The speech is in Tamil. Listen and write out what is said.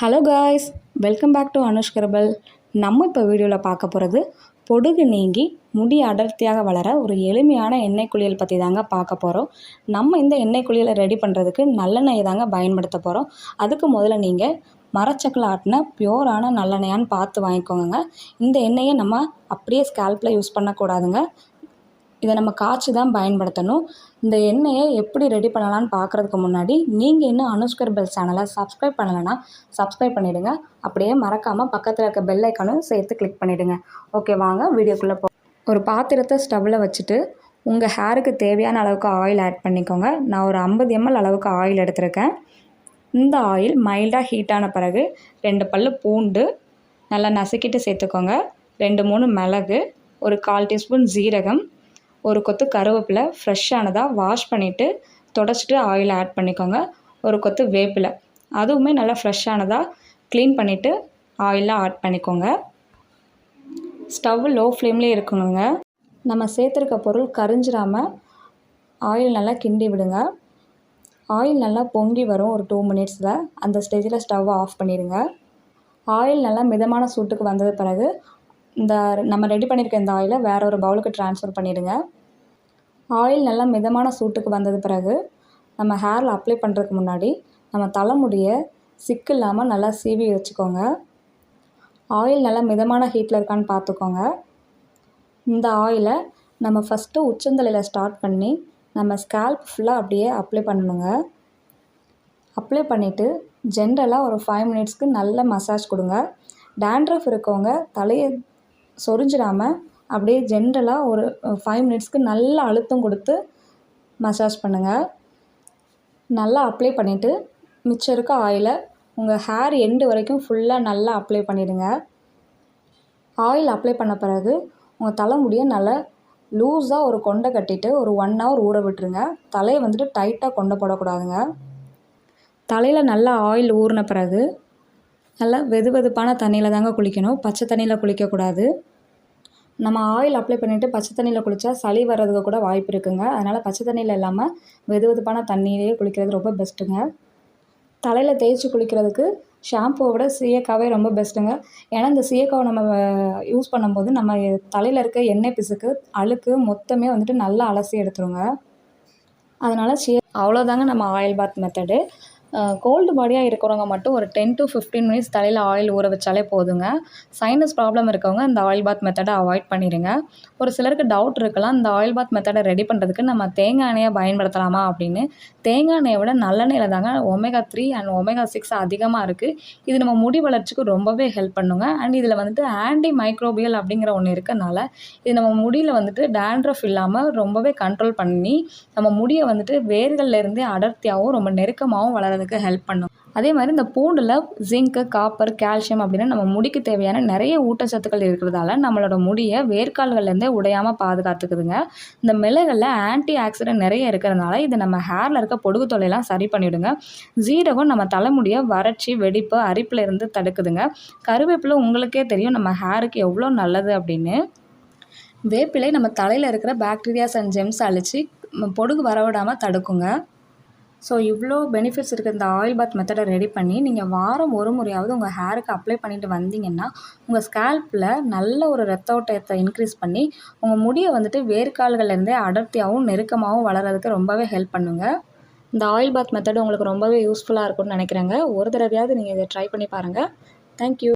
Hello guys welcome back to Anush Karabal நம்ம இப்போ வீடியோவில் பார்க்க போகிறது பொடுகு நீங்கி முடி அடர்த்தியாக வளர ஒரு எளிமையான எண்ணெய் குளியல் பற்றி தாங்க பார்க்க போகிறோம் நம்ம இந்த எண்ணெய் குளியலை ரெடி பண்ணுறதுக்கு நல்லெண்ணெயை தாங்க பயன்படுத்த போகிறோம் அதுக்கு முதல்ல நீங்கள் மரச்சக்கில் ஆட்டின பியோரான நல்லெண்ணெயான்னு பார்த்து வாங்கிக்கோங்க. இந்த எண்ணெயை நம்ம அப்படியே ஸ்கேல்பில் யூஸ் பண்ணக்கூடாதுங்க. இதை நம்ம காய்ச்சி தான் பயன்படுத்தணும். இந்த எண்ணெயை எப்படி ரெடி பண்ணலான்னு பார்க்குறதுக்கு முன்னாடி நீங்கள் இன்னும் அனுஷ்கர் பெல் சேனலை சப்ஸ்கிரைப் பண்ணலைன்னா சப்ஸ்கிரைப் பண்ணிவிடுங்க அப்படியே மறக்காமல் பக்கத்தில் இருக்க பெல் ஐக்கானும் சேர்த்து கிளிக் பண்ணிவிடுங்க ஓகே வாங்க வீடியோக்குள்ளே போ ஒரு பாத்திரத்தை ஸ்டவ்வில் வச்சுட்டு உங்கள் ஹேருக்கு தேவையான அளவுக்கு ஆயில் ஆட் பண்ணிக்கோங்க. நான் ஒரு ஐம்பது எம்எல் அளவுக்கு ஆயில் எடுத்திருக்கேன். இந்த ஆயில் மைல்டாக ஹீட்டான பிறகு ரெண்டு பல் பூண்டு நல்லா நசுக்கிட்டு சேர்த்துக்கோங்க. ரெண்டு மூணு மிளகு ஒரு கால் டீஸ்பூன் ஜீரகம் ஒரு கொத்து கருவேப்பிலை ஃப்ரெஷ்ஷானதாக வாஷ் பண்ணிவிட்டு தொடச்சிட்டு ஆயில் ஆட் பண்ணிக்கோங்க. ஒரு கொத்து வேப்பிலை. அதுவுமே நல்லா ஃப்ரெஷ்ஷானதாக க்ளீன் பண்ணிவிட்டு ஆயிலில் ஆட் பண்ணிக்கோங்க. ஸ்டவ் லோ ஃப்ளேம்லேயே இருக்கணுங்க. நம்ம சேர்த்துருக்க பொருள் கரிஞ்சிடாமல் ஆயில் நல்லா கிண்டி விடுங்க. ஆயில் நல்லா பொங்கி வரும் ஒரு டூ மினிட்ஸில் அந்த ஸ்டேஜில் ஸ்டவ்வை ஆஃப் பண்ணிடுங்க. ஆயில் நல்லா மிதமான சூட்டுக்கு வந்தது பிறகு இந்த நம்ம ரெடி பண்ணியிருக்க இந்த ஆயிலை வேறு ஒரு பவுலுக்கு ட்ரான்ஸ்ஃபர் பண்ணிவிடுங்க ஆயில் நல்லா மிதமான சூட்டுக்கு வந்தது பிறகு நம்ம ஹேரில் அப்ளை பண்ணுறதுக்கு முன்னாடி நம்ம தலைமுடியை சிக்கு இல்லாமல் நல்லா சீவி வச்சுக்கோங்க. ஆயில் நல்லா மிதமான ஹீட்டில் இருக்கான்னு பார்த்துக்கோங்க. இந்த ஆயிலை நம்ம ஃபஸ்ட்டு உச்சந்தலையில் ஸ்டார்ட் பண்ணி நம்ம ஸ்கேல்ப் ஃபுல்லாக அப்படியே அப்ளை பண்ணணுங்க. அப்ளை பண்ணிவிட்டு ஜென்ரலாக ஒரு ஃபைவ் மினிட்ஸ்க்கு நல்ல மசாஜ் கொடுங்க. டேண்ட்ரஃப் இருக்கவங்க தலையை சொரிஞ்சிடாமல் அப்படியே ஜென்ரலாக ஒரு ஃபைவ் மினிட்ஸ்க்கு நல்லா அழுத்தம் கொடுத்து மசாஜ் பண்ணுங்கள் நல்லா அப்ளை பண்ணிவிட்டு மிச்சம் இருக்க ஆயிலை உங்கள் ஹேர் எண்டு வரைக்கும் ஃபுல்லாக நல்லா அப்ளை பண்ணிவிடுங்க ஆயில் அப்ளை பண்ண பிறகு உங்கள் தலைமுடியை நல்லா லூஸாக ஒரு கொண்டை கட்டிட்டு ஒரு ஒன் ஹவர் ஊற விட்டுருங்க. தலையை வந்துட்டு டைட்டாக கொண்டை போடக்கூடாதுங்க. தலையில் நல்லா ஆயில் ஊறின பிறகு நல்லா வெது வெதுப்பான தண்ணியில் தாங்க குளிக்கணும். பச்சை தண்ணியில் குளிக்கக்கூடாது. நம்ம ஆயில் அப்ளை பண்ணிவிட்டு பச்சை தண்ணியில் குளித்தா சளி வர்றதுக்கு கூட வாய்ப்பு இருக்குங்க. அதனால் பச்சை தண்ணியில் இல்லாமல் வெது வெதுப்பான தண்ணியிலேயே குளிக்கிறது ரொம்ப பெஸ்ட்டுங்க தலையில் தேய்ச்சி குளிக்கிறதுக்கு ஷாம்புவை விட சீயக்காவே ரொம்ப பெஸ்ட்டுங்க ஏன்னா இந்த சீயக்காவை நம்ம யூஸ் பண்ணும்போது நம்ம தலையில் இருக்க எண்ணெய் பிசுக்கு அழுக்கு மொத்தமே வந்துட்டு நல்லா அலசி எடுத்துருங்க. அதனால் சீ அவ்வளோதாங்க நம்ம ஆயில் பாத் மெத்தடு கோல்டு பாடியாக இருக்கிறவங்க மட்டும் ஒரு டென் டு ஃபிஃப்டீன் மினிட்ஸ் தலையில் ஆயில் ஊற வச்சாலே போதுங்க. சைனஸ் ப்ராப்ளம் இருக்கவங்க இந்த ஆயில் பாத் மெத்தடை அவாய்ட் பண்ணிடுங்க ஒரு சிலருக்கு டவுட் இருக்கலாம். இந்த ஆயில் பாத் மெத்தடை ரெடி பண்ணுறதுக்கு நம்ம தேங்காய் எண்ணெயை பயன்படுத்தலாமா அப்படின்னு. தேங்காய் எண்ணெயை விட நல்லெண்ணெயில் தாங்க omega three and omega six அதிகமாக இருக்குது இது நம்ம முடி வளர்ச்சிக்கு ரொம்பவே ஹெல்ப் பண்ணுங்க. அண்ட் இதில் வந்துட்டு ஆன்டி மைக்ரோபியல் அப்படிங்கிற ஒன்று இருக்கனால இது நம்ம முடியில் வந்துட்டு டேண்ட்ரஃப் இல்லாமல் ரொம்பவே கண்ட்ரோல் பண்ணி நம்ம முடியை வந்துட்டு வேர்கள்லேருந்தே அடர்த்தியாகவும் ரொம்ப நெருக்கமாகவும் வளர பண்ணுறதுக்கு ஹெல்ப் பண்ணும். அதே மாதிரி இந்த பூண்டில் ஜிங்க்கு காப்பர் கால்சியம் அப்படின்னு நம்ம முடிக்கு தேவையான நிறைய ஊட்டச்சத்துக்கள் இருக்கிறதால நம்மளோட முடியை வேர்க்கால்கள்லேருந்தே உடையாமல் பாதுகாத்துக்குதுங்க. இந்த மிளகில் ஆன்டி ஆக்சிடென்ட் நிறைய இருக்கிறதுனால இது நம்ம ஹேரில் இருக்க பொடுகு தொலையெல்லாம் சரி பண்ணிவிடுங்க ஜீரகம் நம்ம தலைமுடியை வறட்சி வெடிப்பு அரிப்பில் இருந்து தடுக்குதுங்க. கருவேப்பிலை உங்களுக்கே தெரியும் நம்ம ஹேருக்கு எவ்வளோ நல்லது அப்படின்னு. வேப்பிலை நம்ம தலையில் இருக்கிற பாக்டீரியாஸ் அண்ட் ஜெம்ஸ் அழித்து பொடுகு வரவிடாமல் தடுக்குங்க. ஸோ இவ்வளோ பெனிஃபிட்ஸ் இருக்குது இந்த ஆயில் பாத் மெத்தடை ரெடி பண்ணி நீங்கள் வாரம் ஒரு முறையாவது உங்கள் ஹேருக்கு அப்ளை பண்ணிட்டு வந்தீங்கன்னா உங்கள் ஸ்கேல்ப்பில் நல்ல ஒரு ரத்த ஓட்டத்தை இன்க்ரீஸ் பண்ணி உங்கள் முடியை வந்துட்டு வேர்க்கால்கள்லேருந்தே அடர்த்தியாகவும் நெருக்கமாகவும் வளர்கிறதுக்கு ரொம்பவே ஹெல்ப் பண்ணுங்க. இந்த ஆயில் பாத் மெத்தடு உங்களுக்கு ரொம்பவே யூஸ்ஃபுல்லாக இருக்கும்னு நினைக்கிறேங்க. ஒரு தடவையாவது நீங்கள் இதை ட்ரை பண்ணி பாருங்கள் தேங்க்யூ